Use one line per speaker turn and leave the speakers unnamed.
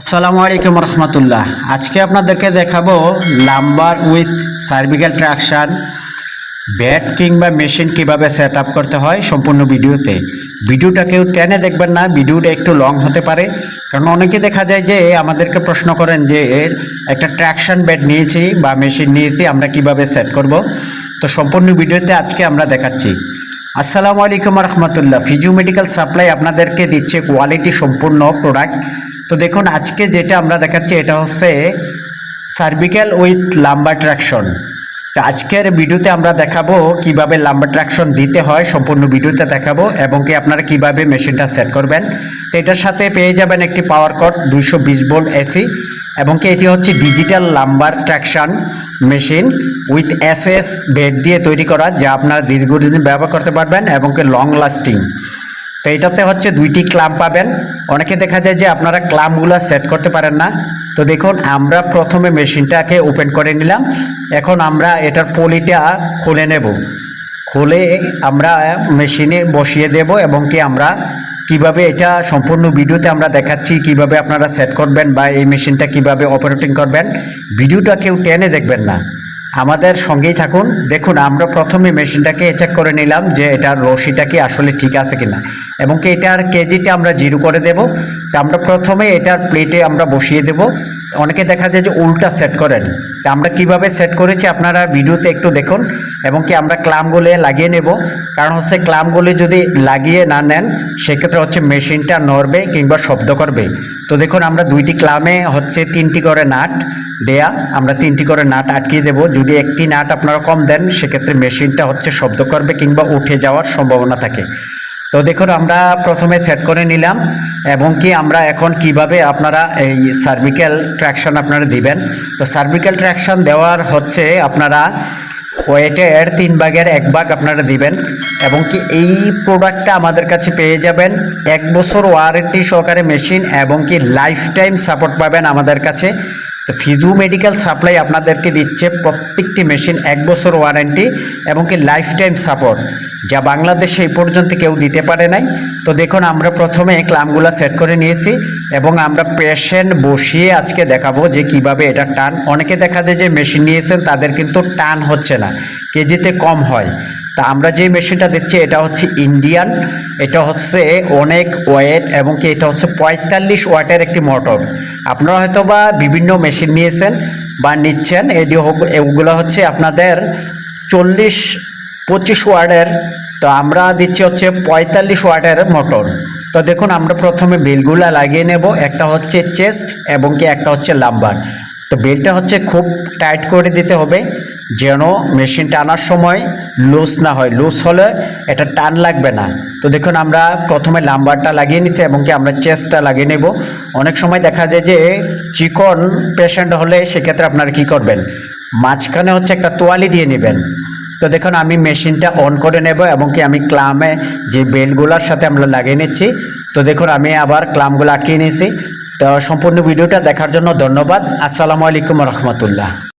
আসসালামু আলাইকুম রহমতুল্লাহ। আজকে আপনাদেরকে দেখাবো লাম্বার উইথ সার্ভিক্যাল ট্রাকশন, ব্যাট কিংবা মেশিন কীভাবে সেট আপ করতে হয় সম্পূর্ণ ভিডিওতে। ভিডিওটা কেউ টেনে দেখবেন না, ভিডিওটা একটু লং হতে পারে। কারণ অনেকে দেখা যায় যে আমাদেরকে প্রশ্ন করেন যে এর একটা ট্র্যাকশন ব্যাট নিয়েছি বা মেশিন নিয়েছি, আমরা কীভাবে সেট করব? তো সম্পূর্ণ ভিডিওতে আজকে আমরা দেখাচ্ছি। আসসালামু আলাইকুম রহমতুল্লাহ। ফিজিও মেডিকেল সাপ্লাই আপনাদেরকে দিচ্ছে কোয়ালিটি সম্পূর্ণ প্রোডাক্ট। তো দেখুন, আজকে যেটা আমরা দেখাচ্ছি, এটা হচ্ছে সার্ভিক্যাল উইথ লাম্বার ট্র্যাকশন তো আজকের ভিডিওতে আমরা দেখাবো কীভাবে লাম্বার ট্র্যাকশন দিতে হয়, সম্পূর্ণ ভিডিওতে দেখাবো, এবং কি আপনারা কীভাবে মেশিনটা সেট করবেন। তো এটার সাথে পেয়ে যাবেন একটি পাওয়ার কট দুইশো বিশ ভোল্ট এসি এবং কি এটি হচ্ছে digital lumbar traction machine with S S bed দিয়ে তৈরি করা, যা আপনারা দীর্ঘদিন ব্যবহার করতে পারবেন, এবং কি লং লাস্টিং তো এটাতে হচ্ছে দুইটি ক্লাম পাবেন। অনেকে দেখা যায় যে আপনারা ক্লামগুলো সেট করতে পারেন না। তো দেখুন, আমরা প্রথমে মেশিনটাকে ওপেন করে নিলাম। এখন আমরা এটার পলিটা খুলে নেব। খুলে আমরা মেশিনে বসিয়ে দেব এবং কি আমরা কীভাবে এটা সম্পূর্ণ ভিডিওতে আমরা দেখাচ্ছি, কীভাবে আপনারা সেট করবেন বা এই মেশিনটা কীভাবে অপারেটিং করবেন। ভিডিওটা কেউ টেনে দেখবেন না। আমাদের সঙ্গেই থাকুন। দেখুন, আমরা প্রথমে মেশিনটাকে চেক করে নিলাম যে এটার রশিটা কি আসলে ঠিক আছে কিনা। এবং কি এটার কেজিটা আমরা জিরো করে দেব। তো আমরা প্রথমে এটার প্লেটে আমরা বসিয়ে দেব। অনেকে দেখা যায় যে উল্টা সেট করেন। তা আমরা কীভাবে সেট করেছি আপনারা ভিডিওতে একটু দেখুন। এবং কি আমরা ক্লামগুলো লাগিয়ে নেব। কারণ হচ্ছে ক্লামগুলি যদি লাগিয়ে না নেন, সেক্ষেত্রে হচ্ছে মেশিনটা নড়বে কিংবা শব্দ করবে। তো দেখুন, আমরা দুইটি ক্লামে হচ্ছে তিনটি করে নাট দেয়া। আমরা তিনটি করে নাট আটকিয়ে দেব। যদি একটি নাট আপনারা কম দেন, সেক্ষেত্রে মেশিনটা হচ্ছে শব্দ করবে কিংবা উঠে যাওয়ার সম্ভাবনা থাকে। তো দেখুন, আমরা প্রথমে সেট করে নিলাম এবং কি আমরা এখন কীভাবে আপনারা এই সার্ভিক্যাল ট্র্যাকশন আপনারা দিবেন। তো সার্ভিক্যাল ট্র্যাকশন দেওয়ার হচ্ছে আপনারা ওয়েটের তিন ভাগের এক ভাগ আপনারা দিবেন এবং কি এই প্রোডাক্টটা আমাদের কাছে পেয়ে যাবেন। এক বছর ওয়ারেন্টি সহকারে মেশিন এবং কি লাইফ টাইম সাপোর্ট পাবেন আমাদের কাছে। তো ফিজু মেডিকেল সাপ্লাই আপনাদেরকে দিচ্ছে প্রত্যেকটি মেশিন এক বছর ওয়ারেন্টি এবং কি লাইফ সাপোর্ট যা বাংলাদেশে এই পর্যন্ত কেউ দিতে পারে নাই। তো দেখুন, আমরা প্রথমে ক্লামগুলো সেট করে নিয়েছি এবং আমরা পেশেন্ট বসিয়ে আজকে দেখাবো যে কীভাবে এটা টান। অনেকে দেখা যায় যে মেশিন নিয়েছেন, তাদের কিন্তু টান হচ্ছে না, কেজিতে কম হয়। তা আমরা যে মেশিনটা দিচ্ছি এটা হচ্ছে ইন্ডিয়ান এটা হচ্ছে অনেক ওয়েট এবং কি এটা হচ্ছে পঁয়তাল্লিশ ওয়াটের একটি মোটর। আপনারা হয়তো বা বিভিন্ন মেশিন নিয়েছেন বা নিচ্ছেন, এটি এগুলো হচ্ছে আপনাদের চল্লিশ পঁচিশ ওয়ার্ডের তো আমরা দিচ্ছি হচ্ছে পঁয়তাল্লিশ ওয়াটের মোটর। তো দেখুন, আমরা প্রথমে বেলগুলা লাগিয়ে নেব, একটা হচ্ছে চেস্ট এবং কি একটা হচ্ছে লাম্বার। তো বেলটা হচ্ছে খুব টাইট করে দিতে হবে। যেন মেশিন টানার সময় লুজ না হয়। লুজ হলে এটা টান লাগবে না। তো দেখুন, আমরা প্রথমে লাম্বারটা লাগিয়ে নিতে এবং কি আমরা চেস্টটা লাগিয়ে নেব। অনেক সময় দেখা যায় যে চিকন পেশেন্ট হলে সেক্ষেত্রে আপনারা কি করবেন? মাঝখানে হচ্ছে একটা তোয়ালি দিয়ে নেবেন। তো দেখুন, আমি মেশিনটা অন করে নেব এবং কি আমি ক্লামে যে বেলগুলোর সাথে আমরা লাগিয়ে নিচ্ছি। তো দেখুন, আমি আবার ক্লামগুলো আটকিয়ে নিয়েছি। তো সম্পূর্ণ ভিডিওটা দেখার জন্য ধন্যবাদ। আসসালামু আলাইকুম রহমতুল্লাহ।